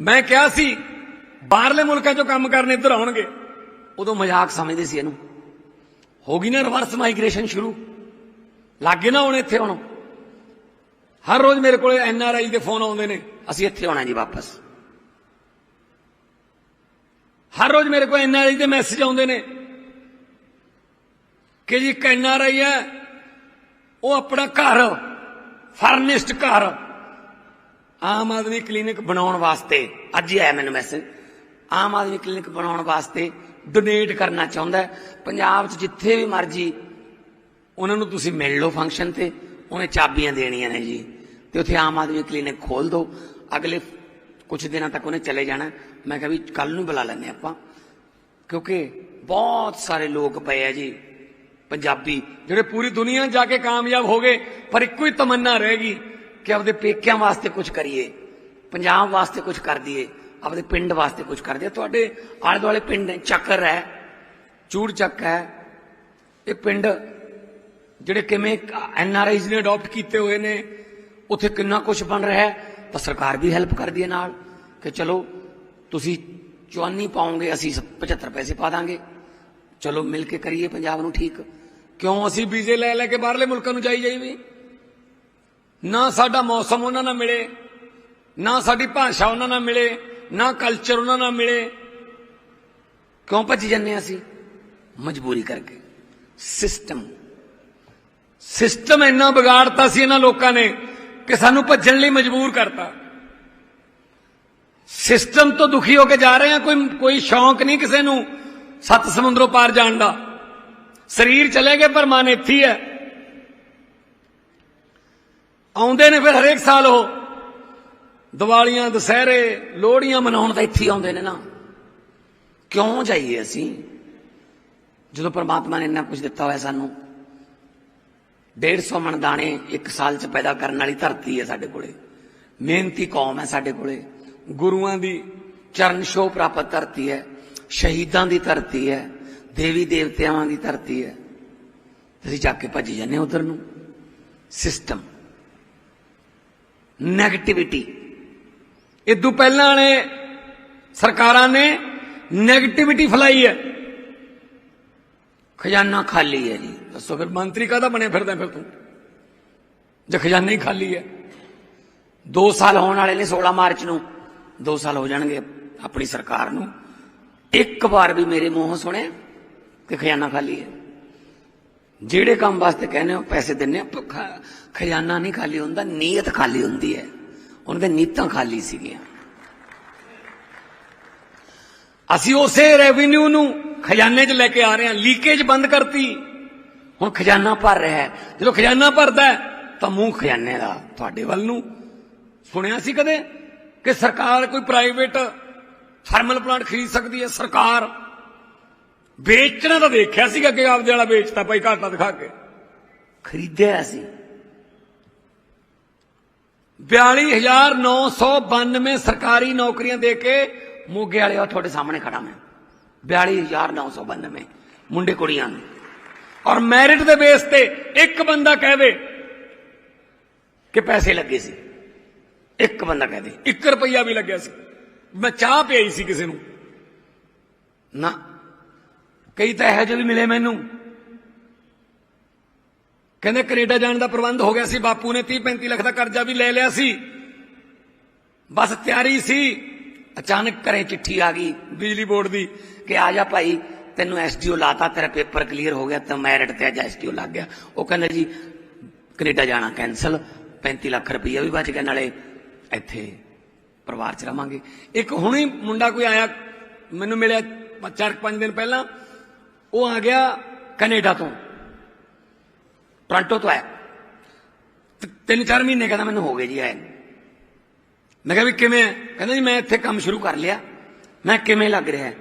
ਮੈਂ ਕਿਹਾ ਸੀ, ਬਾਹਰਲੇ ਮੁਲਕਾਂ 'ਚੋਂ ਕੰਮ ਕਰਨ ਇੱਧਰ ਆਉਣਗੇ। ਉਦੋਂ ਮਜ਼ਾਕ ਸਮਝਦੇ ਸੀ ਇਹਨੂੰ। ਹੋ ਗਈ ਨਾ ਰਿਵਰਸ ਮਾਈਗ੍ਰੇਸ਼ਨ ਸ਼ੁਰੂ। ਲੱਗੇ ਨਾ ਹੁਣ ਇੱਥੇ ਹੁਣ। ਹਰ ਰੋਜ਼ ਮੇਰੇ ਕੋਲੇ ਐਨ ਆਰ ਆਈ ਦੇ ਫੋਨ ਆਉਂਦੇ ਨੇ, ਅਸੀਂ ਇੱਥੇ ਆਉਣਾ ਜੀ ਵਾਪਸ। ਹਰ ਰੋਜ਼ ਮੇਰੇ ਕੋਲ ਐਨ ਆਰ ਆਈ ਦੇ ਮੈਸੇਜ ਆਉਂਦੇ ਨੇ ਕਿ ਜੀ ਇੱਕ ਐਨ ਆਰ ਆਈ ਹੈ, ਉਹ ਆਪਣਾ ਘਰ, ਫਰਨਿਸ਼ਡ ਘਰ ਆਮ ਆਦਮੀ ਕਲੀਨਿਕ ਬਣਾਉਣ ਵਾਸਤੇ, ਅੱਜ ਹੀ ਆਇਆ ਮੈਨੂੰ ਮੈਸੇਜ ਆਮ ਆਦਮੀ ਕਲੀਨਿਕ ਬਣਾਉਣ ਵਾਸਤੇ ਡੋਨੇਟ ਕਰਨਾ ਚਾਹੁੰਦਾ ਪੰਜਾਬ 'ਚ ਜਿੱਥੇ ਵੀ ਮਰਜ਼ੀ ਉਹਨਾਂ ਨੂੰ ਤੁਸੀਂ ਮਿਲ ਲਓ ਫੰਕਸ਼ਨ ਤੇ, ਉਹਨੇ ਚਾਬੀਆਂ ਦੇਣੀਆਂ ਨੇ ਜੀ। ਤੇ ਉੱਥੇ ਆਮ ਆਦਮੀ ਕਲੀਨਿਕ ਖੋਲ ਦਿਓ ਅਗਲੇ ਕੁਝ ਦਿਨਾਂ ਤੱਕ ਉਹਨੇ ਚਲੇ ਜਾਣਾ ਮੈਂ ਕਿਹਾ ਵੀ ਕੱਲ ਨੂੰ ਬੁਲਾ ਲੈਂਦੇ ਆਪਾਂ। ਕਿਉਂਕਿ ਬਹੁਤ ਸਾਰੇ ਲੋਕ ਪਏ ਆ ਜੀ, ਪੰਜਾਬੀ, ਜਿਹੜੇ ਪੂਰੀ ਦੁਨੀਆ ਜਾ ਕੇ ਕਾਮਯਾਬ ਹੋ ਗਏ, ਪਰ ਇੱਕੋ ਹੀ ਤਮੰਨਾ ਰਹਿ ਗਈ। ਕਿ ਆਪਦੇ ਪੇਕਿਆਂ ਵਾਸਤੇ ਕੁਝ ਕਰੀਏ ਪੰਜਾਬ ਵਾਸਤੇ ਕੁਝ ਕਰ ਦਈਏ ਆਪਦੇ ਪਿੰਡ ਵਾਸਤੇ ਕੁਝ ਕਰ ਦਈਏ। ਤੁਹਾਡੇ ਆਲੇ ਦੁਆਲੇ ਪਿੰਡ ਨੇ, ਚੱਕਰ ਹੈ ਚੂੜ ਚੱਕ ਹੈ ਇਹ ਪਿੰਡ ਜਿਹੜੇ ਕਿਵੇਂ ਐਨ ਆਰ ਆਈਜ਼ ਨੇ ਅਡਾਪਟ ਕੀਤੇ ਹੋਏ ਨੇ ਉੱਥੇ ਕਿੰਨਾ ਕੁਝ ਬਣ ਰਿਹਾ ਹੈ ਤਾਂ ਸਰਕਾਰ ਵੀ ਹੈਲਪ ਕਰਦੀ ਹੈ ਨਾਲ ਕਿ ਚਲੋ ਤੁਸੀਂ ਚਵਾਨੀ ਪਾਉਂਗੇ ਅਸੀਂ 75 ਪੈਸੇ ਪਾ ਦਾਂਗੇ। ਚਲੋ ਮਿਲ ਕੇ ਕਰੀਏ ਪੰਜਾਬ ਨੂੰ ਠੀਕ। ਕਿਉਂ ਅਸੀਂ ਵੀਜ਼ੇ ਲੈ ਲੈ ਕੇ ਬਾਹਰਲੇ ਮੁਲਕਾਂ ਨੂੰ ਜਾਈ ਜਾਈਏ? ਨਾ ਸਾਡਾ ਮੌਸਮ ਉਹਨਾਂ ਨਾਲ ਮਿਲੇ, ਨਾ ਸਾਡੀ ਭਾਸ਼ਾ ਉਹਨਾਂ ਨਾਲ ਮਿਲੇ, ਨਾ ਕਲਚਰ ਉਹਨਾਂ ਨਾਲ ਮਿਲੇ। ਕਿਉਂ ਭੱਜ ਜੰਨੇ ਅਸੀਂ? ਮਜਬੂਰੀ ਕਰਕੇ। ਸਿਸਟਮ ਸਿਸਟਮ ਇੰਨਾ ਵਿਗਾੜਤਾ ਸੀ ਇਹਨਾਂ ਲੋਕਾਂ ਨੇ ਕਿ ਸਾਨੂੰ ਭੱਜਣ ਲਈ ਮਜਬੂਰ ਕਰਤਾ। ਸਿਸਟਮ ਤੋਂ ਦੁਖੀ ਹੋ ਕੇ ਜਾ ਰਹੇ ਆ ਕੋਈ ਕੋਈ ਸ਼ੌਂਕ ਨਹੀਂ ਕਿਸੇ ਨੂੰ ਸੱਤ ਸਮੁੰਦਰੋਂ ਪਾਰ ਜਾਣ ਦਾ। ਸਰੀਰ ਚਲੇ ਗਏ ਪਰ ਮਨ ਇੱਥੇ ਹੈ। ਆਉਂਦੇ ਨੇ ਫਿਰ ਹਰੇਕ ਸਾਲ ਉਹ। ਦੀਵਾਲੀਆਂ, ਦੁਸਹਿਰੇ, ਲੋਹੜੀਆਂ ਮਨਾਉਣ ਤਾਂ ਇੱਥੇ ਆਉਂਦੇ ਨੇ ਨਾ। ਕਿਉਂ ਜਾਈਏ ਅਸੀਂ? ਜਦੋਂ ਪ੍ਰਮਾਤਮਾ ਨੇ ਇੰਨਾ ਕੁਝ ਦਿੱਤਾ ਹੋਇਆ ਸਾਨੂੰ 150 ਮਣ ਦਾਣੇ ਇੱਕ ਸਾਲ ਚ ਪੈਦਾ ਕਰਨ ਵਾਲੀ ਧਰਤੀ ਹੈ ਸਾਡੇ ਕੋਲੇ। ਮਿਹਨਤੀ ਕੌਮ ਹੈ ਸਾਡੇ ਕੋਲੇ। ਗੁਰੂਆਂ ਦੀ ਚਰਨ ਛੋਹ ਪ੍ਰਾਪਤ ਧਰਤੀ ਹੈ, ਸ਼ਹੀਦਾਂ ਦੀ ਧਰਤੀ ਹੈ, ਦੇਵੀ ਦੇਵਤਿਆਂ ਦੀ ਧਰਤੀ ਹੈ। ਤੁਸੀਂ ਜਾ ਕੇ ਭੱਜ ਜਾਂਦੇ ਹੋ ਉਧਰ ਨੂੰ। ਸਿਸਟਮ ਨੈਗੇਟਿਵਿਟੀ ਇਦੋਂ ਪਹਿਲਾਂ ਵਾਲੇ ਸਰਕਾਰਾਂ ਨੇ ਨੈਗੇਟਿਵਿਟੀ ਫੈਲਾਈ ਹੈ। ਖਜ਼ਾਨਾ ਖਾਲੀ ਹੈ ਜੀ। ਦੱਸੋ ਫਿਰ ਮੰਤਰੀ ਕਾਹਦਾ ਬਣਿਆ ਫਿਰਦਾ ਫਿਰ ਤੂੰ? ਜੇ ਖਜ਼ਾਨਾ ਹੀ ਖਾਲੀ ਹੈ। 2 ਸਾਲ ਹੋਣ ਵਾਲੇ ਨੇ 16 ਮਾਰਚ ਨੂੰ। 2 ਸਾਲ ਹੋ ਜਾਣਗੇ ਆਪਣੀ ਸਰਕਾਰ ਨੂੰ। ਇੱਕ ਵਾਰ ਵੀ ਮੇਰੇ ਮੂੰਹੋਂ ਸੁਣਿਆ ਕਿ ਖਜ਼ਾਨਾ ਖਾਲੀ ਹੈ। ਜਿਹੜੇ ਕੰਮ ਵਾਸਤੇ ਕਹਿੰਦੇ ਹੋ, ਪੈਸੇ ਦਿੰਨੇ ਆ ਖਜ਼ਾਨਾ ਨਹੀਂ ਖਾਲੀ ਹੁੰਦਾ, ਨੀਅਤ ਖਾਲੀ ਹੁੰਦੀ ਹੈ। ਉਹਨਾਂ ਦੇ ਨੀਤਾਂ ਖਾਲੀ ਸੀਗੀਆਂ। ਅਸੀਂ ਉਸੇ ਰੈਵਨਿਊ ਨੂੰ ਖਜ਼ਾਨੇ 'ਚ ਲੈ ਕੇ ਆ ਰਹੇ ਹਾਂ, ਲੀਕੇਜ ਬੰਦ ਕਰਤੀ। ਹੁਣ ਖਜ਼ਾਨਾ ਭਰ ਰਿਹਾ ਹੈ। ਜਦੋਂ ਖਜ਼ਾਨਾ ਭਰਦਾ ਤਾਂ ਮੂੰਹ ਖਜ਼ਾਨੇ ਦਾ, ਤੁਹਾਡੇ ਵੱਲ ਨੂੰ। ਸੁਣਿਆ ਸੀ ਕਦੇ ਕਿ ਸਰਕਾਰ ਕੋਈ ਪ੍ਰਾਈਵੇਟ ਥਰਮਲ ਪਲਾਂਟ ਖਰੀਦ ਸਕਦੀ ਹੈ? ਸਰਕਾਰ ਵੇਚਣਾ ਤਾਂ ਦੇਖਿਆ ਸੀਗਾ ਕਿ ਆਪਦੇ ਵਾਲਾ ਵੇਚਤਾ ਭਾਈ ਘਾਟਾ ਦਿਖਾ ਕੇ। ਖਰੀਦਿਆ ਸੀ। 42992 ਸਰਕਾਰੀ ਨੌਕਰੀਆਂ ਦੇ ਕੇ ਮੋਗੇ ਵਾਲੇ ਆ ਤੁਹਾਡੇ ਸਾਹਮਣੇ ਖੜਾ ਮੈਂ। 42992 ਮੁੰਡੇ ਕੁੜੀਆਂ ਨੇ। ਔਰ ਮੈਰਿਟ ਦੇ ਬੇਸ ਤੇ ਇੱਕ ਬੰਦਾ ਕਹਵੇ ਕਿ ਪੈਸੇ ਲੱਗੇ ਸੀ। ਇੱਕ ਬੰਦਾ ਕਹਦੇ 1 ਰੁਪਈਆ ਵੀ ਲੱਗਿਆ ਸੀ। ਮੈਂ ਚਾਹ ਪਿਆਈ ਸੀ ਕਿਸੇ ਨੂੰ। ਨਾ ਕਈ ਤਾਂ ਇਹੋ ਜਿਹੇ ਵੀ ਮਿਲੇ ਮੈਨੂੰ। ਕਹਿੰਦੇ ਕੈਨੇਡਾ ਜਾਣ ਦਾ ਪ੍ਰਬੰਧ ਹੋ ਗਿਆ ਸੀ, ਬਾਪੂ ਨੇ 30 35 ਲੱਖ ਦਾ ਕਰਜ਼ਾ ਵੀ ਲੈ ਲਿਆ ਸੀ। ਬਸ ਤਿਆਰੀ ਸੀ। ਅਚਾਨਕ ਘਰੇ ਚਿੱਠੀ ਆ ਗਈ ਬਿਜਲੀ ਬੋਰਡ ਦੀ ਕਿ ਆ ਜਾ ਭਾਈ, ਤੈਨੂੰ ਐਸਡੀਓ ਲਾਤਾ, ਤੇਰਾ ਪੇਪਰ ਕਲੀਅਰ ਹੋ ਗਿਆ, ਤਾਂ ਮੈਰਿਟ ਤੇ ਅੱਜ ਐਸਡੀਓ ਲੱਗ ਗਿਆ। ਉਹ ਕਹਿੰਦਾ ਜੀ, ਕੈਨੇਡਾ ਜਾਣਾ ਕੈਨਸਲ 35 ਲੱਖ ਰੁਪਈਆ ਵੀ ਬਚ ਗਿਆ, ਨਾਲੇ ਇੱਥੇ ਪਰਿਵਾਰ ਚ ਰਵਾਂਗੇ। ਇੱਕ ਹੁਣੇ ਮੁੰਡਾ ਕੋਈ ਆਇਆ, ਮੈਨੂੰ ਮਿਲਿਆ ਚਾਰ ਕੁ ਪੰਜ ਦਿਨ ਪਹਿਲਾਂ ਉਹ ਆ ਗਿਆ ਕੈਨੇਡਾ ਤੋਂ। ਟੋਰਾਂਟੋ ਤੋਂ ਆਇਆ। ਤਿੰਨ ਚਾਰ ਮਹੀਨੇ ਕਹਿੰਦਾ ਮੈਨੂੰ ਹੋ ਗਏ ਜੀ ਆਏ ਮੈਂ ਕਿਹਾ ਵੀ ਕਿਵੇਂ ਕਹਿੰਦਾ ਜੀ ਮੈਂ ਇੱਥੇ ਕੰਮ ਸ਼ੁਰੂ ਕਰ ਲਿਆ। ਮੈਂ ਕਿਵੇਂ ਲੱਗ ਰਿਹਾ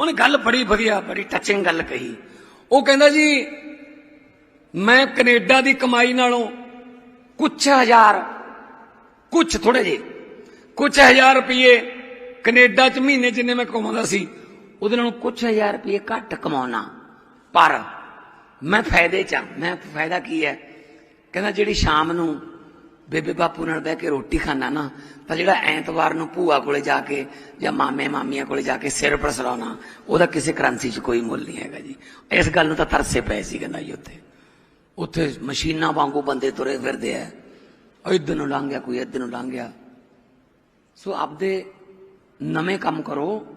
ਉਹਨੇ ਗੱਲ ਬੜੀ ਵਧੀਆ, ਬੜੀ ਟੱਚਿੰਗ ਗੱਲ ਕਹੀ। ਉਹ ਕਹਿੰਦਾ ਜੀ, ਮੈਂ ਕੈਨੇਡਾ ਦੀ ਕਮਾਈ ਨਾਲੋਂ ਕੁਛ ਹਜ਼ਾਰ, ਕੁਛ ਥੋੜੇ ਜੇ ਕੁਛ ਹਜ਼ਾਰ ਰੁਪਏ ਕੈਨੇਡਾ ਚ ਮਹੀਨੇ ਜਿੰਨੇ ਮੈਂ ਕਮਾਉਂਦਾ ਸੀ, ਉਹਦੇ ਨਾਲੋਂ ਕੁਛ ਹਜ਼ਾਰ ਰੁਪਏ ਘੱਟ ਕਮਾਉਣਾ। ਪਰ ਮੈਂ ਫਾਇਦੇ ਚ ਹਾਂ। ਮੈਂ ਫਾਇਦਾ ਕੀ ਹੈ? ਕਹਿੰਦਾ ਜਿਹੜੀ ਸ਼ਾਮ ਨੂੰ ਬੇਬੇ ਬਾਪੂ ਨਾਲ ਬਹਿ ਕੇ ਰੋਟੀ ਖਾਣਾ ਨਾ, ਤਾਂ ਜਿਹੜਾ ਐਤਵਾਰ ਨੂੰ ਭੂਆ ਕੋਲੇ ਜਾ ਕੇ ਜਾਂ ਮਾਮੇ ਮਾਮੀਆਂ ਕੋਲੇ ਜਾ ਕੇ ਸਿਰ ਪਰਸਰਾਉਣਾ, ਉਹਦਾ ਕਿਸੇ ਕਰੰਸੀ 'ਚ ਕੋਈ ਮੁੱਲ ਨਹੀਂ ਹੈਗਾ ਜੀ। ਇਸ ਗੱਲ ਨੂੰ ਤਾਂ ਤਰਸੇ ਪਏ ਸੀ ਕਹਿੰਦਾ ਜੀ ਉੱਥੇ। ਉੱਥੇ ਮਸ਼ੀਨਾਂ ਵਾਂਗੂ ਬੰਦੇ ਤੁਰੇ ਫਿਰਦੇ ਆ। ਉਹ ਇੱਧਰ ਨੂੰ ਲੰਘ ਗਿਆ, ਕੋਈ ਇੱਧਰ ਨੂੰ ਲੰਘ ਗਿਆ। ਸੋ ਆਪਦੇ ਨਵੇਂ ਕੰਮ ਕਰੋ